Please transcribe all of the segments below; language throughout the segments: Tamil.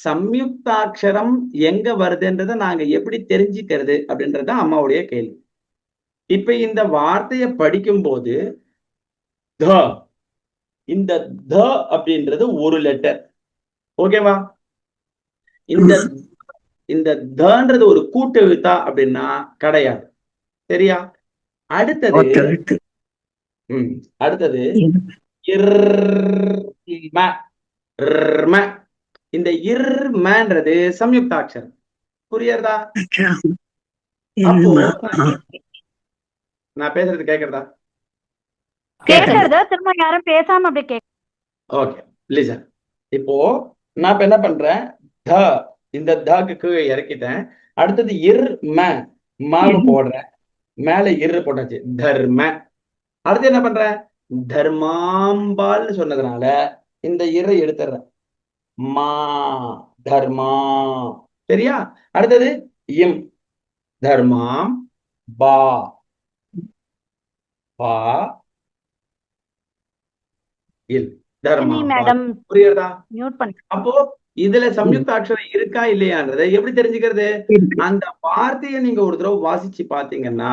சம்யுக்தாட்சரம் எங்க வருதுன்றதை நாங்க எப்படி தெரிஞ்சுக்கிறது அப்படின்றது அம்மாவுடைய கேள்வி. இப்ப இந்த வார்த்தையை படிக்கும்போது த இந்த த அப்படின்றது ஒரு லெட்டர் ஓகேவா இந்த இந்த தன்றது ஒரு கூட்டு எழுத்தா அப்படின்னா கிடையாது. சரியா? அடுத்தது அடுத்தது இந்த இர்மன்றது சம்யுக்தாட்சரம். புரியுறதா நான் பேசுறது கேக்குறதா? கேக்குறது? திரும்ப யாரும் பேசாம அப்படி கேக்கு ஓகே லிசன் இப்போ நான் இப்ப என்ன பண்றேன்? த இந்த தாக்கு கீழே இறக்கிட்டேன். அடுத்தது இர் ம மாவு. போடுறேன். மேல இரு போட்டாச்சு. தர்ம. அடுத்து என்ன பண்றேன்? தர்மாம்பால்னு சொன்னதுனால இந்த இரை எடுத்துடுறேன். மா தர்மா. சரியா? அடுத்தது இம். தர்மாம் பா. பா. இல். தர்மா மேடம் புரியுறதா மியூட் பண்ணி. அப்போ இதுல சம்யுக்தாட்சரம் இருக்கா இல்லையான்றதை எப்படி தெரிஞ்சுக்கிறது. அந்த வார்த்தையை நீங்க ஒரு தடவை வாசிச்சு பாத்தீங்கன்னா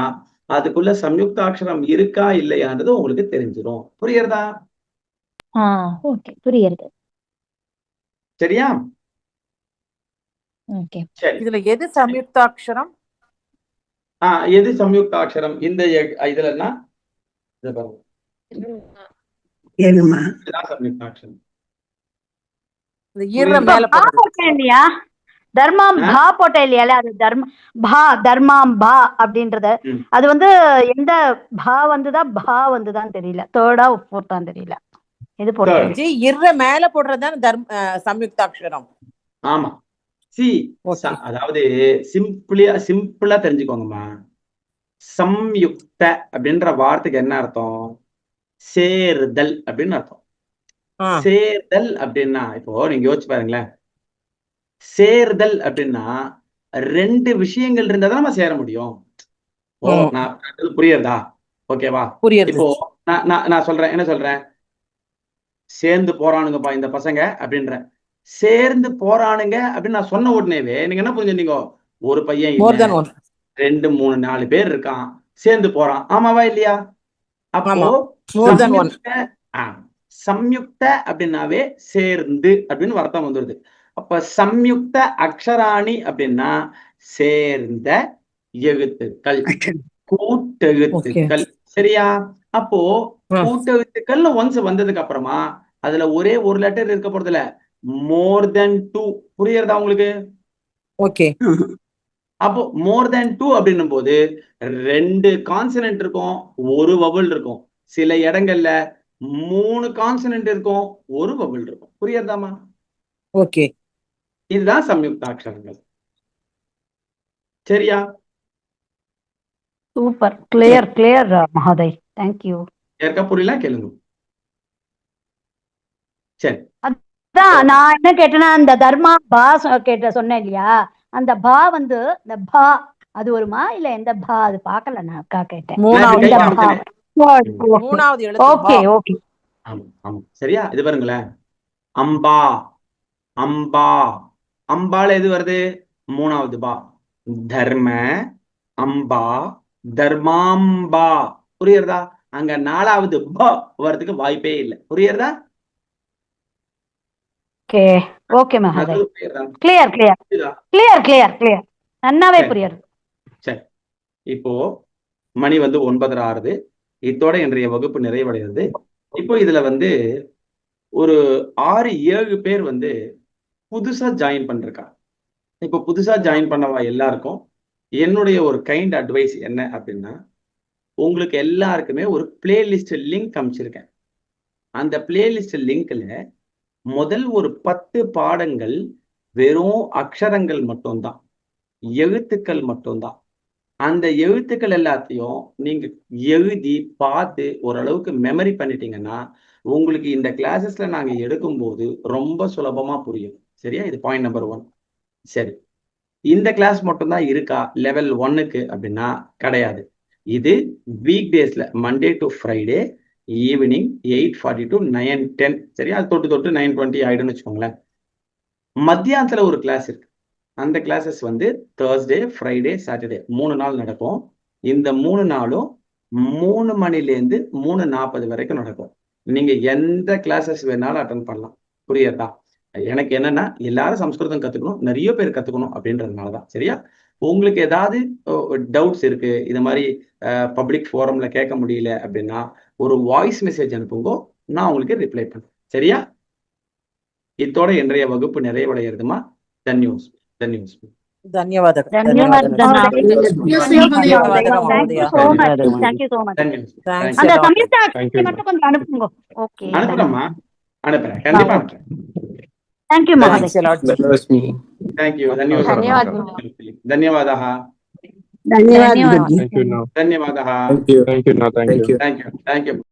அதுக்குள்ள சம்யுக்தாட்சரம் இருக்கா இல்லையான்றது உங்களுக்கு தெரிஞ்சிடும் புரியுறதா ஆ ஓகே புரியுது சரியா? இதுல எது சம்யுக்தாட்சரம்? ஆஹ் எது சம்யுக்தாட்சரம்? இந்த இதுலன்னா தர்மாம்? பா போட்டேன் இல்லையா? அது தர்ம பா தர்மாம் பா அப்படின்றது. அது வந்து எந்த பா வந்துதா? பா வந்துதான் தெரியல. தேர்டா ஃபோர்த்தான் தெரியல. இது போட்டேன் ஜி இர மேல போடுறதுதான் தர்ம சம்யுக்தாட்சரம். ஆமா. சி அதாவது சிம்பிளியா சிம்பிளா தெரிஞ்சுக்கோங்கம்மா. சம்யுக்த அப்படின்ற வார்த்தைக்கு என்ன அர்த்தம்? சேர்தல் அப்படின்னு அர்த்தம். சேர்தல் அப்படின்னா இப்போ நீங்க யோசிச்சு பாருங்களேன். சேர்தல் அப்படின்னா ரெண்டு விஷயங்கள் இருந்தா தான் நம்ம சேர முடியும். ஓ. நான் புரியுறதா? ஓகேவா புரியுது இப்போ நான் நான் நான் சொல்றேன் என்ன சொல்றேன்? சேர்ந்து போறானுங்கப்பா இந்த பசங்க அப்படின்றேன் சேர்ந்து போறானுங்க அப்படின்னு நான் சொன்ன உடனேவே நீங்க என்ன புரிஞ்சுட்டீங்க ஒரு பையன் ரெண்டு மூணு நாலு பேர் இருக்கான். சேர்ந்து போறான். ஆமாவா இல்லையா? அப்போ சம்யுக்த அப்படின்னாவே சேர்ந்து அப்படின்னு அர்த்தம் வந்துருது. அப்ப சம்யுக்த அக்ஷராணி அப்படின்னா சேர்ந்த எழுத்துக்கள். கூட்டெழுத்துக்கள். சரியா? அப்போ. கூட்டெழுத்துக்கள்னு ஒன்ஸ் வந்ததுக்கு அப்புறமா அதுல ஒரே ஒரு லெட்டர் இருக்க போறதுல மோர் தென் டூ புரியுறதா உங்களுக்கு? ஓகே. அப்போ மோர் தேன் டூ அப்படின்னும் போது ரெண்டு கான்சனன்ட் இருக்கும் ஒரு வவல் இருக்கும். சில இடங்கள்ல மூணு கான்சனன்ட் இருக்கும் ஒரு வவல் இருக்கும். புரியுறதாமா ஓகே. இதுதான் சம்யுக்தாட்சரங்கள். சரியா? சூப்பர் கிளியர் கிளியர் மகோதய் தேங்க்யூ யாருக்கா புரியல? கேளுங்க. சரி. அதான் நான் என்ன கேட்டேன்னா அந்த தர்மா பா சொ- கேட்ட சொன்னேன் இல்லையா? அந்த பா வந்து இந்த பா அது வருமா? இல்ல எந்த பா? அது பார்க்கல நான் அக்கா கேட்டேன். மூணாவது ஓகே. ஓகே ஆமா ஆமா. சரியா? இது பாருங்களேன். அம்பா அம்பா. அம்பால எது வருது? மூணாவது பா. தர்ம அம்பா தர்மாம்பா. புரியுறதா? அங்க நாலாவது ப வர்றதுக்கு வாய்ப்பே இல்லை. புரியுறதா? ஓகே ஓகே புரியுறதா? Clear clear? Clear clear clear நன்னாவே. புரியுது. சரி. இப்போ மணி வந்து ஒன்பதரை ஆறுது. இத்தோட இன்றைய வகுப்பு நிறைவடைகிறது. இப்போ இதுல வந்து ஒரு ஆறு ஏழு பேர் வந்து புதுசா ஜாயின் பண்ணிருக்கா இப்போ புதுசா ஜாயின் பண்ணவா எல்லாருக்கும் என்னுடைய ஒரு கைண்ட் அட்வைஸ் என்ன அப்படின்னா உங்களுக்கு எல்லாருக்குமே ஒரு பிளேலிஸ்ட் லிங்க் அமைச்சிருக்கேன் அந்த பிளேலிஸ்ட் லிங்க்ல முதல் ஒரு பத்து பாடங்கள் வெறும் அக்ஷரங்கள் மட்டும்தான் எழுத்துக்கள் மட்டும்தான். அந்த எழுத்துக்கள் எல்லாத்தையும் நீங்க எழுதி பார்த்து ஓரளவுக்கு மெமரி பண்ணிட்டீங்கன்னா உங்களுக்கு இந்த கிளாஸஸ்ல நாங்க எடுக்கும்போது ரொம்ப சுலபமா புரியும். சரியா? இது பாயிண்ட் நம்பர் ஒன் சரி. இந்த கிளாஸ் மட்டும்தான் இருக்கா? லெவல் ஒன்னுக்கு அப்படின்னா கிடையாது. இது வீக் டேஸ்ல Monday to Friday evening eight forty to nine ten சரியா? அது தொட்டு தொட்டு நைன் டுவெண்ட்டி ஆயிடும்னு வச்சுக்கோங்களேன். மத்தியானத்துல ஒரு கிளாஸ் இருக்கு. அந்த கிளாஸஸ் வந்து தேர்ஸ்டே ஃப்ரைடே சாட்டர்டே மூணு நாள் நடக்கும். இந்த மூணு நாளும் மூணு மணிலேருந்து மூணு நாற்பது வரைக்கும் நடக்கும். நீங்க எந்த கிளாஸஸ் வேணாலும் அட்டன் பண்ணலாம். புரியுதா? எனக்கு என்னன்னா எல்லாரும் சம்ஸ்கிருதம் கத்துக்கணும் நிறைய பேர் கத்துக்கணும் அப்படின்றதுனாலதான். சரியா? உங்களுக்கு ஏதாவது டவுட்ஸ் இருக்கு இது மாதிரி பப்ளிக் ஃபோரம்ல கேட்க முடியல அப்படின்னா ஒரு வாய்ஸ் மெசேஜ் அனுப்புங்க நான் உங்களுக்கு ரிப்ளை பண்ணுறேன் சரியா? இதோட இன்றைய வகுப்பு நிறைவடைகிறதுமா தன்யூஸ் தன்யூஸ் ధన్యవాదాలు ధన్యవాదాలు అనుపురమ్మా అనుపురా కండిపా ಥ್ಯಾಂಕ್ ಯು ಮಹೋದಯ ಥ್ಯಾಂಕ್ ಯು ಧನ್ಯವಾದ ಧನ್ಯವಾದ ಧನ್ಯವಾದ ಧನ್ಯವಾದ thank you thank you thank you